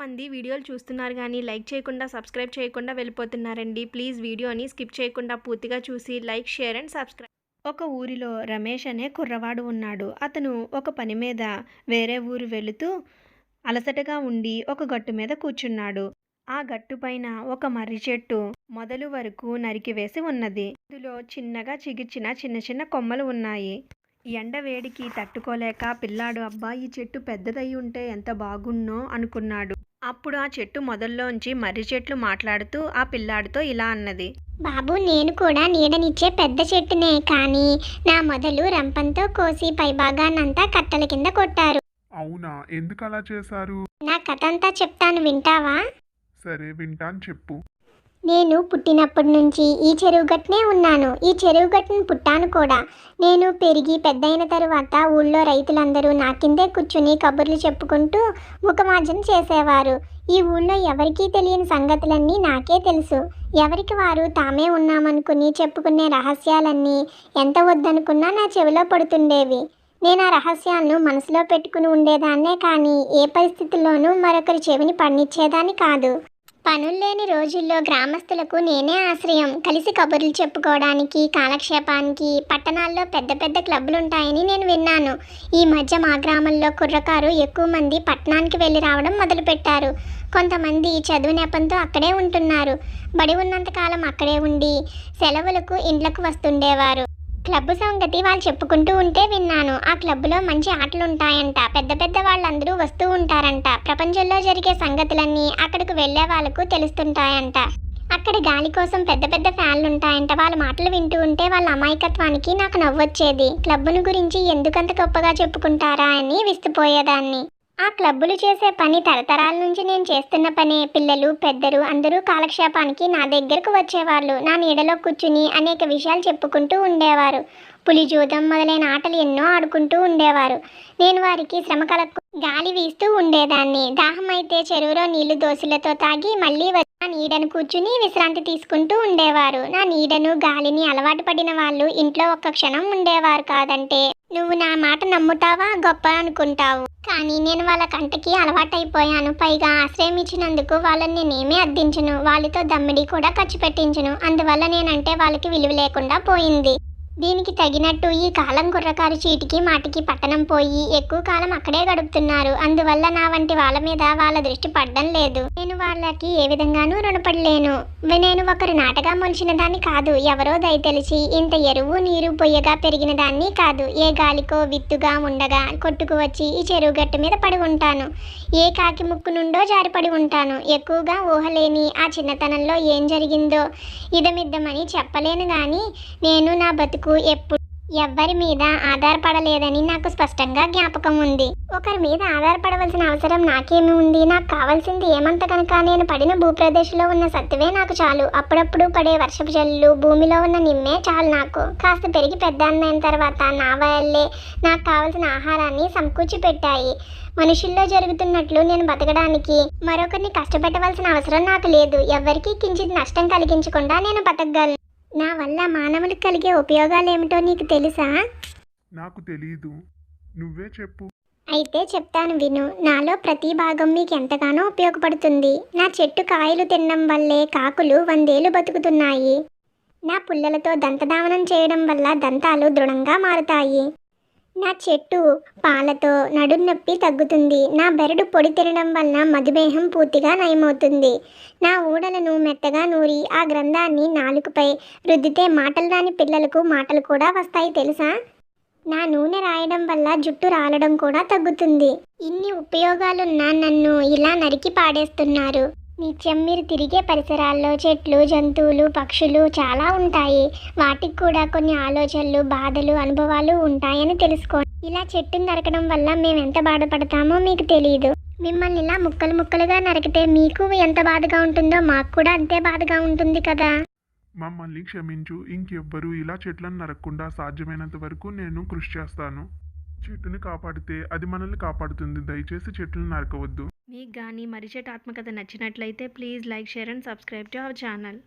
చాలామంది వీడియోలు చూస్తున్నారు కానీ లైక్ చేయకుండా సబ్స్క్రైబ్ చేయకుండా వెళ్ళిపోతున్నారండి. ప్లీజ్ వీడియోని స్కిప్ చేయకుండా పూర్తిగా చూసి లైక్ షేర్ అండ్ సబ్స్క్రైబ్. ఒక ఊరిలో రమేష్ అనే కుర్రవాడు ఉన్నాడు. అతను ఒక పని మీద వేరే ఊరు వెళుతూ అలసటగా ఉండి ఒక గట్టు మీద కూర్చున్నాడు. ఆ గట్టు పైన ఒక మర్రి చెట్టు మొదలు వరకు నరికివేసి ఉన్నది. అందులో చిన్నగా చిగిర్చిన చిన్న చిన్న కొమ్మలు ఉన్నాయి. ఎండ వేడికి తట్టుకోలేక పిల్లాడు అబ్బా ఈ చెట్టు పెద్దదయ్యి ఉంటే ఎంత బాగున్నో అనుకున్నాడు. అప్పుడు ఆ చెట్టు మొదల్లోంచి మర్రి చెట్లు మాట్లాడుతూ ఆ పిల్లాడితో ఇలా అన్నది. బాబు నేను కూడా నీడనిచ్చే పెద్ద చెట్టునే కానీ నా మొదలు రంపంతో కోసి పైభాగాన్నంతా కట్టల కింద కొట్టారు. అవునా? ఎందుకు అలా చేశారు? నా కథ అంతా చెప్తాను వింటావా? సరే వింటాను చెప్పు. నేను పుట్టినప్పటి నుంచి ఈ చెరువు గట్టునే ఉన్నాను. ఈ చెరువు గట్టును పుట్టాను కూడా. నేను పెరిగి పెద్దయిన తరువాత ఊళ్ళో రైతులందరూ నా కిందే కూర్చుని కబుర్లు చెప్పుకుంటూ ముఖమార్జన చేసేవారు. ఈ ఊళ్ళో ఎవరికీ తెలియని సంగతులన్నీ నాకే తెలుసు. ఎవరికి వారు తామే ఉన్నామనుకుని చెప్పుకునే రహస్యాలన్నీ ఎంత వద్దనుకున్నా నా చెవిలో పడుతుండేవి. నేను ఆ రహస్యాలను మనసులో పెట్టుకుని ఉండేదాన్నే కానీ ఏ పరిస్థితుల్లోనూ మరొకరి చెవిని పండించేదాన్ని కాదు. పనుల్లేని రోజుల్లో గ్రామస్తులకు నేనే ఆశ్రయం. కలిసి కబుర్లు చెప్పుకోవడానికి కాలక్షేపానికి పట్టణాల్లో పెద్ద పెద్ద క్లబ్బులు ఉంటాయని నేను విన్నాను. ఈ మధ్య మా గ్రామంలో కుర్రకారు ఎక్కువ మంది పట్టణానికి వెళ్ళి రావడం మొదలుపెట్టారు. కొంతమంది చదువు నెపంతో అక్కడే ఉంటున్నారు. బడి ఉన్నంతకాలం అక్కడే ఉండి సెలవులకు ఇండ్లకు వస్తుండేవారు. క్లబ్ సంగతి వాళ్ళు చెప్పుకుంటూ ఉంటే విన్నాను. ఆ క్లబ్లో మంచి ఆటలు ఉంటాయంట పెద్ద పెద్ద వాళ్ళందరూ వస్తూ ఉంటారంట. ప్రపంచంలో జరిగే సంగతులన్నీ అక్కడికి వెళ్ళే వాళ్ళకు తెలుస్తుంటాయంట. అక్కడ గాలి కోసం పెద్ద పెద్ద ఫ్యాన్లు ఉంటాయంట వాళ్ళ మాటలు వింటూ ఉంటే వాళ్ళ అమాయకత్వానికి నాకు నవ్వొచ్చేది. క్లబ్బును గురించి ఎందుకంత గొప్పగా చెప్పుకుంటారా అని విస్తుపోయేదాన్ని. ఆ క్లబ్బులు చేసే పని తరతరాల నుంచి నేను చేస్తున్న పనే. పిల్లలు పెద్దలు అందరూ కాలక్షేపానికి నా దగ్గరకు వచ్చేవాళ్ళు. నా నీడలో కూర్చుని అనేక విషయాలు చెప్పుకుంటూ ఉండేవారు. పులిజూదం మొదలైన ఆటలు ఎన్నో ఆడుకుంటూ ఉండేవారు. నేను వారికి శ్రమ కలగ గాలి వీస్తూ ఉండేదాన్ని. దాహం అయితే చెరువులో నీళ్ళు దోశలతో తాగి మళ్ళీ వచ్చి నా నీడను కూర్చుని విశ్రాంతి తీసుకుంటూ ఉండేవారు. నా నీడను గాలిని అలవాటు పడిన వాళ్ళు ఇంట్లో ఒక్క క్షణం ఉండేవారు కాదంటే. నువ్వు నా మాట నమ్ముతావా? గొప్ప అనుకుంటావు. కానీ నేను వాళ్ళ కంటకి అలవాటైపోయాను. పైగా ఆశ్రయం ఇచ్చినందుకు వాళ్ళని నేనేమీ అద్దించను వాళ్ళతో దమ్మిడి కూడా ఖర్చు పెట్టించను. అందువల్ల నేనంటే వాళ్ళకి విలువ లేకుండా పోయింది. దీనికి తగినట్టు ఈ కాలం కుర్రకారు చీటికి మాటికి పట్టణం పోయి ఎక్కువ కాలం అక్కడే గడుపుతున్నారు. అందువల్ల నా వంటి వాళ్ళ మీద వాళ్ళ దృష్టి పడడం లేదు. నేను వాళ్ళకి ఏ విధంగానూ రుణపడలేను. నేను ఒకరు నాటగా మొలిచిన దాన్ని కాదు. ఎవరో దయ తెలిసి ఇంత ఎరువు నీరు పొయ్యగా పెరిగిన దాన్ని కాదు. ఏ గాలికో విత్తుగా ఉండగా కొట్టుకు వచ్చి ఈ చెరువు గట్టు మీద పడి ఉంటాను. ఏ కాకి ముక్కు నుండో జారిపడి ఉంటాను. ఎక్కువగా ఊహలేని ఆ చిన్నతనంలో ఏం జరిగిందో ఇదమిద్దమని చెప్పలేను కానీ నేను నా బతుకు ఎప్పుడు ఎవ్వరి మీద ఆధారపడలేదని నాకు స్పష్టంగా జ్ఞాపకం ఉంది. ఒకరి మీద ఆధారపడవలసిన అవసరం నాకేమి ఉంది. నాకు కావాల్సింది ఏమంత కనుక నేను పడిన భూప్రదేశంలో ఉన్న సత్తువే నాకు చాలు. అప్పుడప్పుడు పడే వర్షపు జల్లు భూమిలో ఉన్న నిమ్మే చాలు నాకు. కాస్త పెరిగి పెద్ద తర్వాత నా వల్లే నాకు కావలసిన ఆహారాన్ని సమకూర్చి పెట్టాయి మనుషుల్లో జరుగుతున్నట్లు నేను బతకడానికి మరొకరిని కష్టపెట్టవలసిన అవసరం నాకు లేదు. ఎవ్వరికీ కించిత్ నష్టం కలిగించకుండా నేను బతకగలను. నా వల్ల మానవులకు కలిగే ఉపయోగాలు ఏమిటో నీకు తెలుసా? నాకు తెలీదు. నువ్వే చెప్పు. అయితే చెప్తాను విను. నాలో ప్రతి భాగం మీకు ఎంతగానో ఉపయోగపడుతుంది. నా చెట్టు కాయలు తినడం వల్లే కాకులు వందేళ్ళు బతుకుతున్నాయి. నా పుల్లలతో దంతధావనం చేయడం వల్ల దంతాలు దృఢంగా మారుతాయి. నా చెట్టు పాలతో నడుం నొప్పి తగ్గుతుంది. నా బెరడు పొడి తినడం వలన మధుమేహం పూర్తిగా నయమవుతుంది. నా ఊడలను మెత్తగా నూరి ఆ గ్రంథాన్ని నాలుకపై రుద్దితే మాటలు రాని పిల్లలకు మాటలు కూడా వస్తాయి తెలుసా? నా నూనె రాయడం వల్ల జుట్టు రాలడం కూడా తగ్గుతుంది. ఇన్ని ఉపయోగాలున్నా నన్ను ఇలా నరికి పాడేస్తున్నారు. నిత్యం మీరు తిరిగే పరిసరాల్లో చెట్లు జంతువులు పక్షులు చాలా ఉంటాయి. వాటికి కూడా కొన్ని ఆలోచనలు బాధలు అనుభవాలు ఉంటాయని తెలుసుకోండి. ఇలా చెట్టును నరకడం వల్ల మేము ఎంత బాధపడతామో మీకు తెలియదు మిమ్మల్ని ఇలా ముక్కలు ముక్కలుగా నరికితే మీకు ఎంత బాధగా ఉంటుందో మాకు కూడా అంతే బాధగా ఉంటుంది కదా. మమ్మల్ని క్షమించు. ఇంకెవ్వరూ ఇలా చెట్లను నరకకుండా సాధ్యమైనంత వరకు నేను కృషి చేస్తాను. చెట్టుని కాపాడితే అది మనల్ని కాపాడుతుంది. దయచేసి చెట్లను నరకవద్దు. మీకు కానీ మరిచెట్ ఆత్మకథ నచ్చినట్లయితే please like share and subscribe to our channel.